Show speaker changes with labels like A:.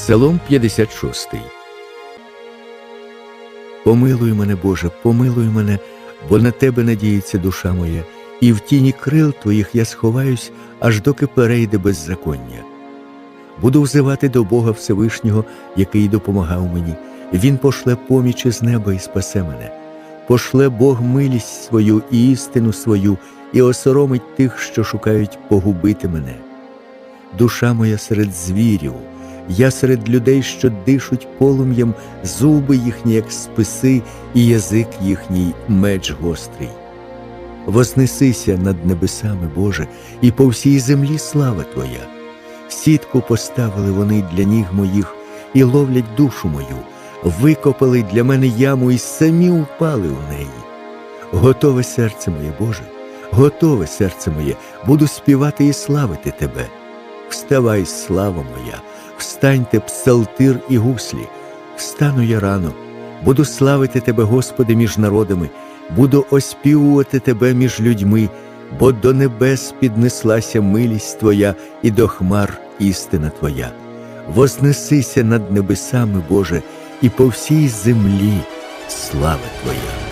A: Псалом 56. Помилуй мене, Боже, помилуй мене, бо на тебе надіється душа моя, і в тіні крил твоїх я сховаюсь, аж доки перейде беззаконня. Буду взивати до Бога Всевишнього, який допомагав мені. Він пошле поміч із неба і спасе мене. Пошле Бог милість свою і істину свою, і осоромить тих, що шукають погубити мене. Душа моя серед звірів, я серед людей, що дишуть полум'ям, зуби їхні, як списи, і язик їхній меч гострий. Вознесися над небесами, Боже, і по всій землі слава Твоя. Сітку поставили вони для ніг моїх і ловлять душу мою, викопали для мене яму і самі упали у неї. Готове серце моє, Боже, готове серце моє, буду співати і славити Тебе. Вставай, слава моя, встаньте псалтир і гуслі, встану я рано, буду славити Тебе, Господи, між народами, буду оспівувати Тебе між людьми, бо до небес піднеслася милість Твоя і до хмар істина Твоя. Вознесися над небесами, Боже, і по всій землі слава Твоя.